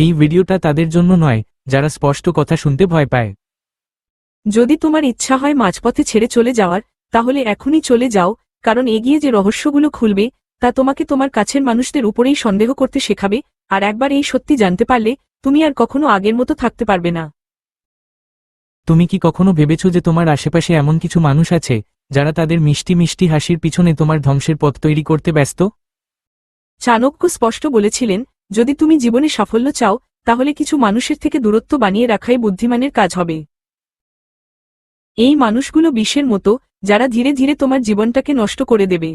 এই ভিডিওটা তাদের জন্য নয় যারা স্পষ্ট কথা শুনতে ভয় পায়। যদি তোমার ইচ্ছা হয় মাঝপথে ছেড়ে চলে যাওয়ার তাহলে এখনই চলে যাও কারণ এগিয়ে যে রহস্যগুলো খুলবে তা তোমাকে তোমার কাছের মানুষদের উপরেই সন্দেহ করতে শেখাবে আর একবার এই সত্যি জানতে পারলে তুমি আর কখনো আগের মতো থাকতে পারবে না। তুমি কি কখনো ভেবেছ যে তোমার আশেপাশে এমন কিছু মানুষ আছে যারা তাদের মিষ্টি মিষ্টি হাসির পিছনে তোমার ধ্বংসের পথ তৈরি করতে ব্যস্ত? চাণক্য স্পষ্ট বলেছিলেন যদি তুমি জীবনে সাফল্য চাও তাহলে কিছু মানুষের থেকে দূরত্ব বানিয়ে রাখাই বুদ্ধিমানের কাজ হবে। এই মানুষগুলো বিষের মতো যারা ধীরে ধীরে তোমার জীবনটাকে নষ্ট করে দেবে।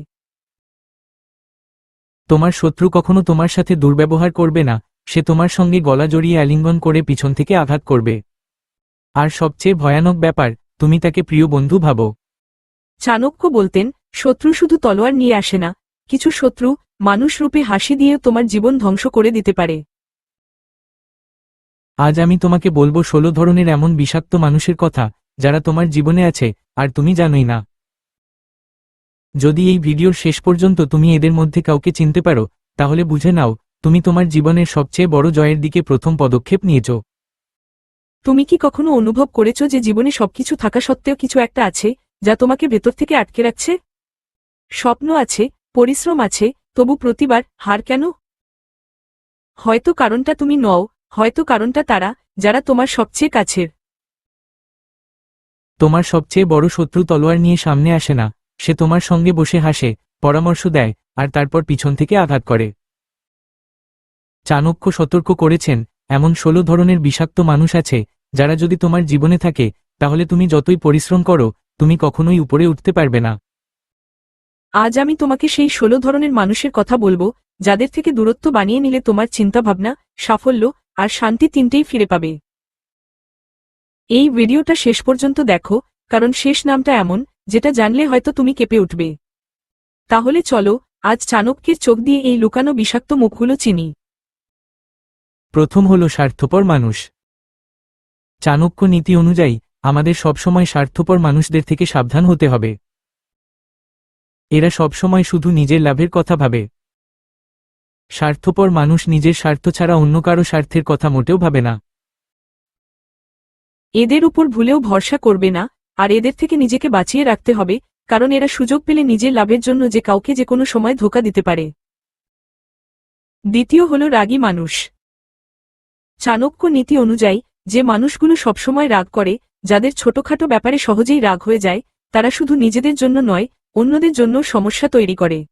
তোমার শত্রু কখনো তোমার সাথে দুর্ব্যবহার করবে না সে তোমার সঙ্গে গলা জড়িয়ে আলিঙ্গন করে পিছন থেকে আঘাত করবে। আর সবচেয়ে ভয়ানক ব্যাপার তুমি তাকে প্রিয় বন্ধু ভাবো। চাণক্য বলতেন শত্রু শুধু তলোয়ার নিয়ে আসে না কিছু শত্রু মানুষ রূপে হাসি দিয়ে তোমার জীবন ধ্বংস করে দিতে পারে। আজ আমি তোমাকে বলব ষোলো ধরনের এমন বিষাক্ত মানুষের কথা যারা তোমার জীবনে আছে আর তুমি জানোই না। যদি এই ভিডিওর শেষ পর্যন্ত তুমি এদের মধ্যে কাউকে চিনতে পারো তাহলে বুঝে নাও তুমি তোমার জীবনের সবচেয়ে বড় জয়ের দিকে প্রথম পদক্ষেপ নিয়েছ। তুমি কি কখনো অনুভব করেছ যে জীবনে সবকিছু থাকা সত্ত্বেও কিছু একটা আছে যা তোমাকে ভেতর থেকে আটকে রাখছে? স্বপ্ন আছে পরিশ্রম আছে তবু প্রতিবার, হার কেন? হয়তো কারণটা তুমি নও, হয়তো কারণটা তারা, যারা তোমার সবচেয়ে কাছের। তোমার সবচেয়ে বড় শত্রু তলোয়ার নিয়ে সামনে আসে না, সে তোমার সঙ্গে বসে হাসে, পরামর্শ দেয়, আর তারপর পিছন থেকে আঘাত করে। চাণক্য সতর্ক করেছেন, এমন ষোলো ধরনের বিষাক্ত মানুষ আছে, যারা যদি তোমার জীবনে থাকে, তাহলে তুমি যতই পরিশ্রম করো, তুমি কখনোই উপরে উঠতে পারবে না। আজ আমি তোমাকে সেই ষোলো ধরনের মানুষের কথা বলব, যাদের থেকে দূরত্ব বানিয়ে নিলে তোমার চিন্তাভাবনা, সাফল্য আর শান্তি তিনটেই ফিরে পাবে। এই ভিডিওটা শেষ পর্যন্ত দেখো, কারণ শেষ নামটা এমন, যেটা জানলে হয়তো তুমি কেঁপে উঠবে। তাহলে চলো, আজ চাণক্যের চোখ দিয়ে এই লুকানো বিষাক্ত মুখগুলো চিনি। প্রথম হল স্বার্থপর মানুষ। চাণক্য নীতি অনুযায়ী, আমাদের সবসময় স্বার্থপর মানুষদের থেকে সাবধান হতে হবে। এরা সবসময় শুধু নিজের লাভের কথা ভাবে। স্বার্থপর মানুষ নিজের স্বার্থ ছাড়া অন্য কারও স্বার্থের কথা মোটেও ভাবে না। এদের উপর ভুলেও ভরসা করবে না, আর এদের থেকে নিজেকে বাঁচিয়ে রাখতে হবে, কারণ এরা সুযোগ পেলে নিজের লাভের জন্য যে কাউকে যে কোনো সময় ধোকা দিতে পারে। দ্বিতীয় হল রাগী মানুষ। চাণক্য নীতি অনুযায়ী, যে মানুষগুলো সবসময় রাগ করে, যাদের ছোটখাটো ব্যাপারে সহজেই রাগ হয়ে যায়, তারা শুধু নিজেদের জন্য নয় অন্যদের জন্য সমস্যা তৈরি করে।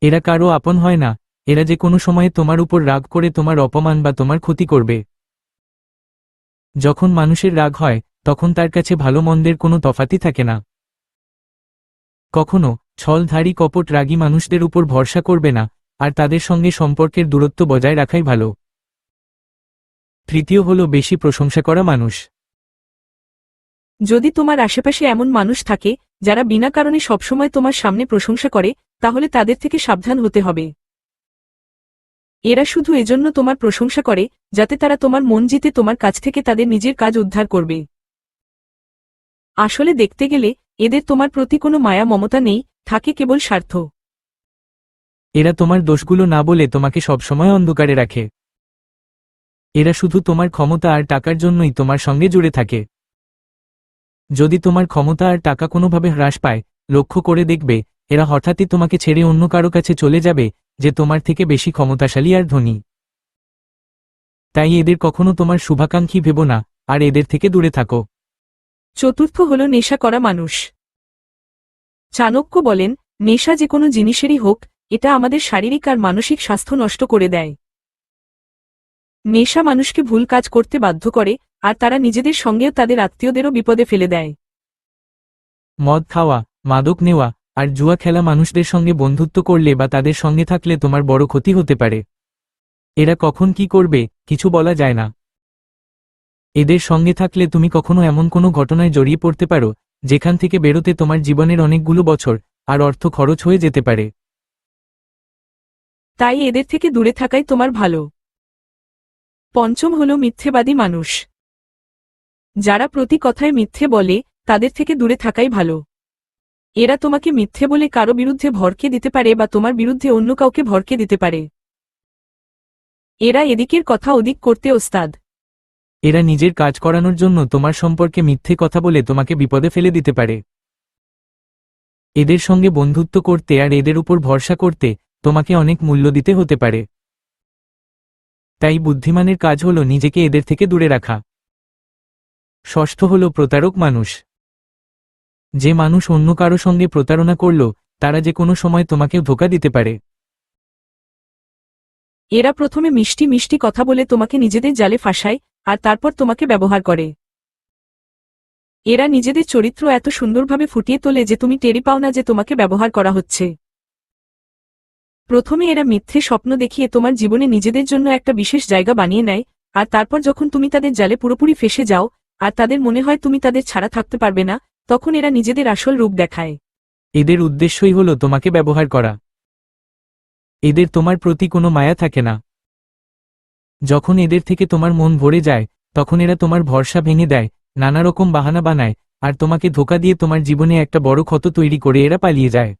এরা কারও আপন হয় না, এরা যে কোনো সময়ে তোমার উপর রাগ করে তোমার অপমান বা তোমার ক্ষতি করবে। যখন মানুষের রাগ হয়, তখন তার কাছে ভালো মন্দের কোনো তফাতি থাকে না। কখনো ছলধারী কপট রাগী মানুষদের উপর ভরসা করবে না, আর তাদের সঙ্গে সম্পর্কের দূরত্ব বজায় রাখাই ভালো। তৃতীয় হল বেশি প্রশংসা করা মানুষ। যদি তোমার আশেপাশে এমন মানুষ থাকে, যারা বিনা কারণে সবসময় তোমার সামনে প্রশংসা করে, তাহলে তাদের থেকে সাবধান হতে হবে। এরা শুধু এজন্য তোমার প্রশংসা করে, যাতে তারা তোমার মন জিতে তোমার কাছ থেকে তাদের নিজের কাজ উদ্ধার করবে। আসলে দেখতে গেলে, এদের তোমার প্রতি কোনো মায়া মমতা নেই, থাকে কেবল স্বার্থ। এরা তোমার দোষগুলো না বলে তোমাকে সবসময় অন্ধকারে রাখে। এরা শুধু তোমার ক্ষমতা আর টাকার জন্যই তোমার সঙ্গে জুড়ে থাকে। যদি তোমার ক্ষমতা আর টাকা কোনোভাবে হ্রাস পায়, লক্ষ্য করে দেখবে, এরা হঠাৎই তোমাকে ছেড়ে অন্য কারও কাছে চলে যাবে, যে তোমার থেকে বেশি ক্ষমতাশালী আর ধনী। তাই এদের কখনো তোমার শুভাকাঙ্ক্ষী ভেব না, আর এদের থেকে দূরে থাকো। চতুর্থ হল নেশা করা মানুষ। চাণক্য বলেন, নেশা যে কোনো জিনিসেরই হোক, এটা আমাদের শারীরিক আর মানসিক স্বাস্থ্য নষ্ট করে দেয়। নেশা মানুষকে ভুল কাজ করতে বাধ্য করে আর তারা নিজেদের সঙ্গেও তাদের আত্মীয়দেরও বিপদে ফেলে দেয়। মদ খাওয়া মাদক নেওয়া আর জুয়া খেলা মানুষদের সঙ্গে বন্ধুত্ব করলে বা তাদের সঙ্গে থাকলে তোমার বড় ক্ষতি হতে পারে। এরা কখন কি করবে কিছু বলা যায় না। এদের সঙ্গে থাকলে তুমি কখনো এমন কোনো ঘটনায় জড়িয়ে পড়তে পারো যেখান থেকে বেরোতে তোমার জীবনের অনেকগুলো বছর আর অর্থ খরচ হয়ে যেতে পারে। তাই এদের থেকে দূরে থাকাই তোমার ভালো। পঞ্চম হল মিথ্যেবাদী মানুষ। যারা প্রতি কথায় মিথ্যে বলে, তাদের থেকে দূরে থাকাই ভালো। এরা তোমাকে মিথ্যে বলে কারও বিরুদ্ধে ভরকে দিতে পারে বা তোমার বিরুদ্ধে অন্য কাউকে ভরকে দিতে পারে। এরা এদিকের কথা ওদিক করতে ওস্তাদ। এরা নিজের কাজ করানোর জন্য তোমার সম্পর্কে মিথ্যে কথা বলে তোমাকে বিপদে ফেলে দিতে পারে। এদের সঙ্গে বন্ধুত্ব করতে আর এদের উপর ভরসা করতে তোমাকে অনেক মূল্য দিতে হতে পারে। তাই বুদ্ধিমানের কাজ হল নিজেকে এদের থেকে দূরে রাখা। ষষ্ঠ হল প্রতারক মানুষ। যে মানুষ অন্য কারও সঙ্গে প্রতারণা করল, তারা যে কোনো সময় তোমাকেও ধোকা দিতে পারে। এরা প্রথমে মিষ্টি মিষ্টি কথা বলে তোমাকে নিজেদের জালে ফাঁসায়, আর তারপর তোমাকে ব্যবহার করে। এরা নিজেদের চরিত্র এত সুন্দরভাবে ফুটিয়ে তোলে যে তুমি টেরি পাও না যে তোমাকে ব্যবহার করা হচ্ছে। প্রথমে এরা মিথ্যে স্বপ্ন দেখিয়ে তোমার জীবনে নিজেদের জন্য একটা বিশেষ জায়গা বানিয়ে নেয়, আর তারপর যখন তুমি তাদের জালে পুরোপুরি ফেসে যাও, আর তাদের মনে হয় তুমি তাদের ছাড়া থাকতে পারবে না, তখন এরা নিজেদের আসল রূপ দেখায়। এদের উদ্দেশ্যই হল তোমাকে ব্যবহার করা। এদের তোমার প্রতি কোনো মায়া থাকে না। যখন এদের থেকে তোমার মন ভরে যায়, তখন এরা তোমার ভরসা ভেঙে দেয়, নানা রকম বাহানা বানায়, আর তোমাকে ধোকা দিয়ে তোমার জীবনে একটা বড় ক্ষত তৈরি করে এরা পালিয়ে যায়।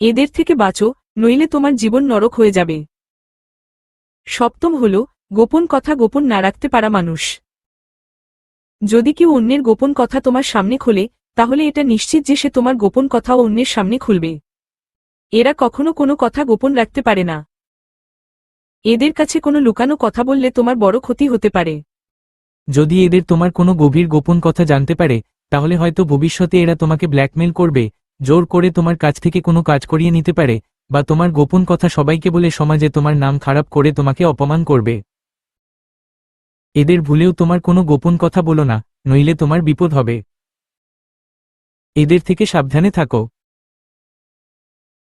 এদের থেকে বাঁচো, নইলে তোমার জীবন নরক হয়ে যাবে। সপ্তম হল, গোপন কথা গোপন না রাখতে পারা মানুষ। যদি কেউ অন্যের গোপন কথা তোমার সামনে খোলে, তাহলে এটা নিশ্চিত যে সে তোমার গোপন কথাও অন্যের সামনে খুলবে। এরা কখনো কোনো কথা গোপন রাখতে পারে না। এদের কাছে কোনো লুকানো কথা বললে তোমার বড় ক্ষতি হতে পারে। যদি এদের তোমার কোনো গভীর গোপন কথা জানতে পারে, তাহলে হয়তো ভবিষ্যতে এরা তোমাকে ব্ল্যাকমেল করবে জোর করে তোমার কাছ থেকে কোনো কাজ করিয়ে নিতে পারে, বা তোমার গোপন কথা সবাইকে বলে সমাজে তোমার নাম খারাপ করে তোমাকে অপমান করবে। এদের ভুলেও তোমার কোনো গোপন কথা বলো না, নইলে তোমার বিপদ হবে। এদের থেকে সাবধানে থাকো।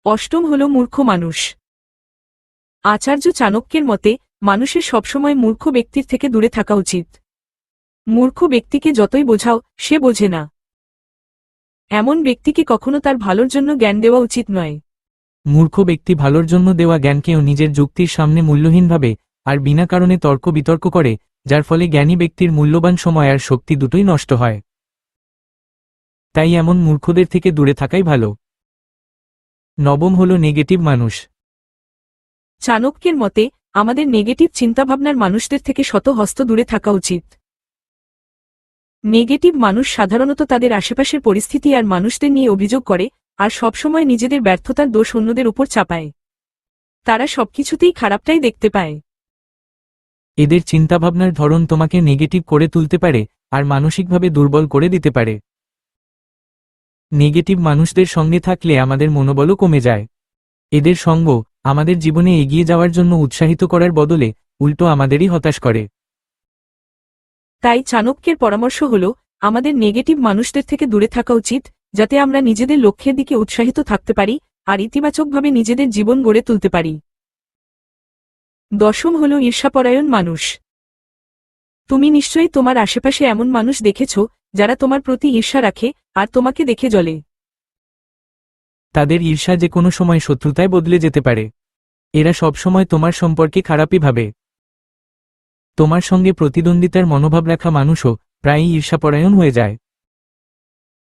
অষ্টম হল মূর্খ মানুষ। আচার্য চাণক্যের মতে, মানুষের সবসময় মূর্খ ব্যক্তির থেকে দূরে থাকা উচিত। মূর্খ ব্যক্তিকে যতই বোঝাও, সে বোঝে না। এমন ব্যক্তিকে কখনো তার ভালোর জন্য জ্ঞান দেওয়া উচিত নয়? মূর্খ ব্যক্তি ভালোর জন্য দেওয়া জ্ঞানকেও নিজের যুক্তির সামনে মূল্যহীনভাবে আর বিনা কারণে তর্ক বিতর্ক করে যার ফলে জ্ঞানী ব্যক্তির মূল্যবান সময় আর শক্তি দুটোই নষ্ট হয়। তাই এমন মূর্খদের থেকে দূরে থাকাই ভালো। নবম হল নেগেটিভ মানুষ। চাণক্যের মতে আমাদের নেগেটিভ চিন্তাভাবনার মানুষদের থেকে শত হস্ত দূরে থাকা উচিত। নেগেটিভ মানুষ সাধারণত তাদের আশেপাশের পরিস্থিতি আর মানুষদের নিয়ে অভিযোগ করে, আর সবসময় নিজেদের ব্যর্থতার দোষ অন্যদের উপর চাপায়। তারা সবকিছুতেই খারাপটাই দেখতে পায়। এদের চিন্তাভাবনার ধরন তোমাকে নেগেটিভ করে তুলতে পারে, আর মানসিকভাবে দুর্বল করে দিতে পারে। নেগেটিভ মানুষদের সঙ্গে থাকলে আমাদের মনোবলও কমে যায়। এদের সঙ্গ আমাদের জীবনে এগিয়ে যাওয়ার জন্য উৎসাহিত করার বদলে উল্টো আমাদেরই হতাশ করে। তাই চাণক্যের পরামর্শ হল, আমাদের নেগেটিভ মানুষদের থেকে দূরে থাকা উচিত, যাতে আমরা নিজেদের লক্ষ্যের দিকে উৎসাহিত থাকতে পারি আর ইতিবাচকভাবে নিজেদের জীবন গড়ে তুলতে পারি। দশম হল ঈর্ষাপরায়ণ মানুষ। তুমি নিশ্চয়ই তোমার আশেপাশে এমন মানুষ দেখেছ, যারা তোমার প্রতি ঈর্ষা রাখে আর তোমাকে দেখে জ্বলে। তাদের ঈর্ষা যে কোনো সময় শত্রুতায় বদলে যেতে পারে। এরা সবসময় তোমার সম্পর্কে খারাপই ভাবে। তোমার সঙ্গে প্রতিদ্বন্দ্বিতার মনোভাব রাখা মানুষও প্রায়ই ঈর্ষাপরায়ণ হয়ে যায়।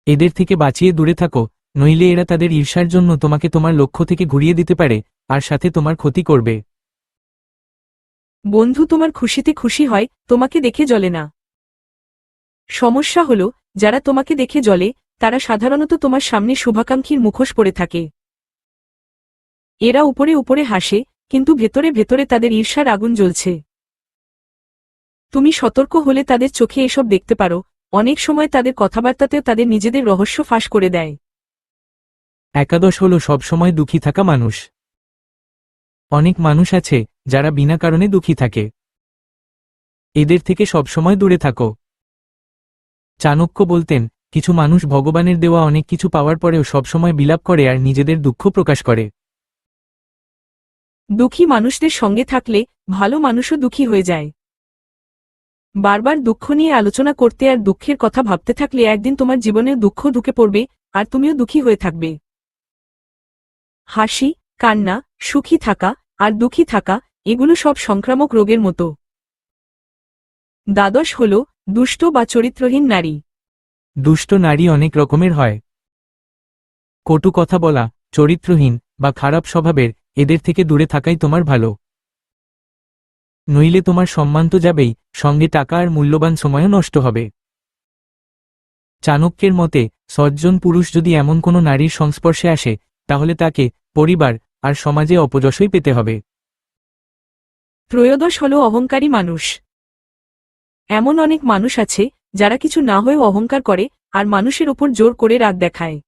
এদের থেকে বাঁচিয়ে দূরে থাকো, নইলে এরা তাদের ঈর্ষার জন্য তোমাকে তোমার লক্ষ্য থেকে ঘুরিয়ে দিতে পারে, আর সাথে তোমার ক্ষতি করবে। বন্ধু, তোমার খুশিতে খুশি হয়, তোমাকে দেখে জ্বলে না। সমস্যা হল, যারা তোমাকে দেখে জ্বলে, তারা সাধারণত তোমার সামনে শুভাকাঙ্ক্ষীর মুখোশ পড়ে থাকে। এরা উপরে উপরে হাসে, কিন্তু ভেতরে ভেতরে তাদের ঈর্ষার আগুন জ্বলছে। তুমি সতর্ক হলে তাদের চোখে এসব দেখতে পারো। অনেক সময় তাদের কথাবার্তাতেও তাদের নিজেদের রহস্য ফাঁস করে দেয়। একাদশ হল সবসময় দুঃখী থাকা মানুষ। অনেক মানুষ আছে যারা বিনা কারণে দুঃখী থাকে। এদের থেকে সবসময় দূরে থাকো। চাণক্য বলতেন কিছু মানুষ ভগবানের দেওয়া অনেক কিছু পাওয়ার পরেও সবসময় বিলাপ করে আর নিজেদের দুঃখ প্রকাশ করে। দুঃখী মানুষদের সঙ্গে থাকলে ভালো মানুষও দুঃখী হয়ে যায়। বারবার দুঃখ নিয়ে আলোচনা করতে আর দুঃখের কথা ভাবতে থাকলে একদিন তোমার জীবনে দুঃখ ঢুকে পড়বে, আর তুমিও দুঃখী হয়ে থাকবে। হাসি, কান্না, সুখী থাকা, আর দুঃখী থাকা, এগুলো সব সংক্রামক রোগের মতো। দ্বাদশ হল, দুষ্ট বা চরিত্রহীন নারী। দুষ্ট নারী অনেক রকমের হয়। কটু কথা বলা, চরিত্রহীন বা খারাপ স্বভাবের, এদের থেকে দূরে থাকাই তোমার ভালো। নইলে তোমার সম্মান তো যাবেই, সঙ্গে টাকা আর মূল্যবান সময়ও নষ্ট হবে। চাণক্যের মতে, সজ্জন পুরুষ যদি এমন কোনো নারীর সংস্পর্শে আসে, তাহলে তাকে পরিবার আর সমাজে অপযশই পেতে হবে। ত্রয়োদশ হল অহংকারী মানুষ। এমন অনেক মানুষ আছে, যারা কিছু না হয়েও অহংকার করে, আর মানুষের ওপর জোর করে রাগ দেখায়।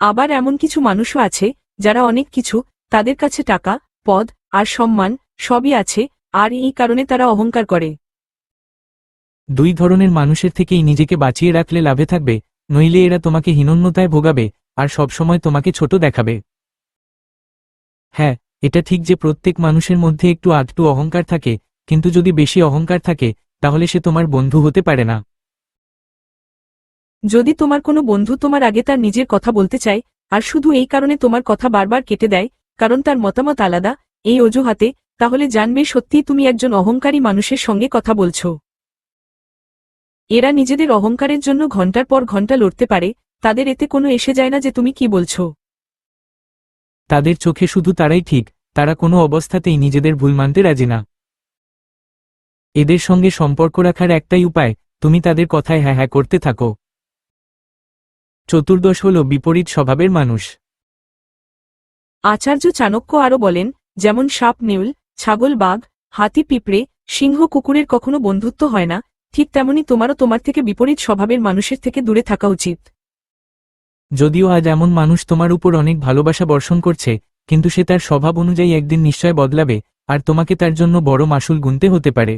আবার এমন কিছু মানুষও আছে, যারা অনেক কিছু, তাদের কাছে টাকা, পদ, আর সম্মান সবই আছে আর এই কারণে তারা অহংকার করে। দুই ধরনের মানুষের থেকেই নিজেকে বাঁচিয়ে রাখলে লাভে থাকবে নইলে এরা তোমাকে হীনন্যতায় ভোগাবে আর সবসময় তোমাকে ছোট দেখাবে। হ্যাঁ এটা ঠিক যে প্রত্যেক মানুষের মধ্যে একটু আধটু অহংকার থাকে কিন্তু যদি বেশি অহংকার থাকে তাহলে সে তোমার বন্ধু হতে পারে না। যদি তোমার কোনো বন্ধু তোমার আগে তার নিজের কথা বলতে চায় আর শুধু এই কারণে তোমার কথা বারবার কেটে দেয় কারণ তার মতামত আলাদা এই অজুহাতে তাহলে জানবে সত্যি তুমি একজন অহংকারী মানুষের সঙ্গে কথা বলছো। এরা নিজেদের অহংকারের জন্য ঘণ্টার পর ঘণ্টা লড়তে পারে তাদের এতে কোনো এসে যায় না যে তুমি কি বলছো। তাদের চোখে শুধু তারাই ঠিক তারা কোনো অবস্থাতেই নিজেদের ভুল মানতে রাজি না। এদের সঙ্গে সম্পর্ক রাখার একটাই উপায় তুমি তাদের কথায় হ্যাঁ হ্যাঁ করতে থাকো। চতুর্দশ হল বিপরীত স্বভাবের মানুষ। আচার্য চাণক্য আরও বলেন যেমন সাপ নেউল ছাগল বাঘ হাতি পিঁপড়ে সিংহ কুকুরের কখনো বন্ধুত্ব হয় না ঠিক তেমনি তোমারও তোমার থেকে বিপরীত স্বভাবের মানুষের থেকে দূরে থাকা উচিত। যদিও আজ এমন মানুষ তোমার উপর অনেক ভালোবাসা বর্ষণ করছে কিন্তু সে তার স্বভাব অনুযায়ী একদিন নিশ্চয় বদলাবে আর তোমাকে তার জন্য বড় মাসুল গুনতে হতে পারে।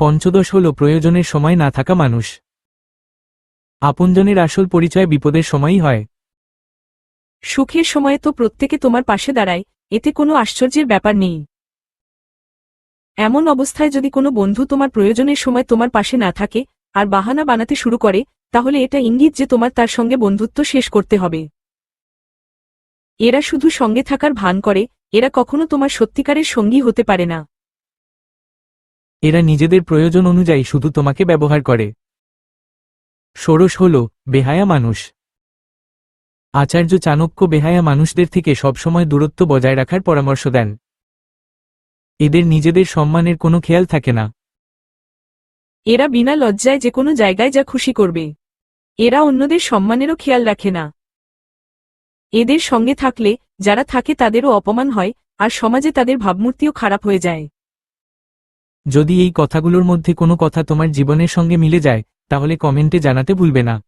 পঞ্চদশ হল প্রয়োজনের সময় না থাকা মানুষ। আপনজনের আসল পরিচয় বিপদের সময়ই হয়। সুখের সময়ে তো প্রত্যেকে তোমার পাশে দাঁড়ায় এতে কোনো আশ্চর্যের ব্যাপার নেই। এমন অবস্থায় যদি কোনো বন্ধু তোমার প্রয়োজনের সময় তোমার পাশে না থাকে, আর বাহানা বানাতে শুরু করে, তাহলে এটা ইঙ্গিত যে তোমার তার সঙ্গে বন্ধুত্ব শেষ করতে হবে। এরা শুধু সঙ্গে থাকার ভান করে, এরা কখনো তোমার সত্যিকারের সঙ্গী হতে পারে না। এরা নিজেদের প্রয়োজন অনুযায়ী শুধু তোমাকে ব্যবহার করে। ষোড়শ হল, বেহায়া মানুষ। আচার্য চাণক্য বেহায়া মানুষদের থেকে সবসময় দূরত্ব বজায় রাখার পরামর্শ দেন। এদের নিজেদের সম্মানের কোনো খেয়াল থাকে না। এরা বিনা লজ্জায় যে কোনো জায়গায় যা খুশি করবে। এরা অন্যদের সম্মানেরও খেয়াল রাখে না। এদের সঙ্গে থাকলে যারা থাকে তাদেরও অপমান হয় আর সমাজে তাদের ভাবমূর্তিও খারাপ হয়ে যায়। যদি এই কথাগুলোর মধ্যে কোনো কথা তোমার জীবনের সঙ্গে মিলে যায় তাহলে কমেন্টে জানাতে ভুলবে না।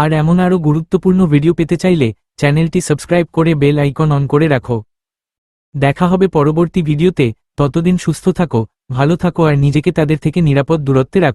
আর এমন আরও গুরুত্বপূর্ণ ভিডিও পেতে চাইলে চ্যানেলটি সাবস্ক্রাইব করে বেল আইকন অন করে রাখো। দেখা হবে পরবর্তী ভিডিওতে, ততদিন সুস্থ থাকো, ভালো থাকো আর নিজেকে তাদের থেকে নিরাপদ দূরত্বে রাখো।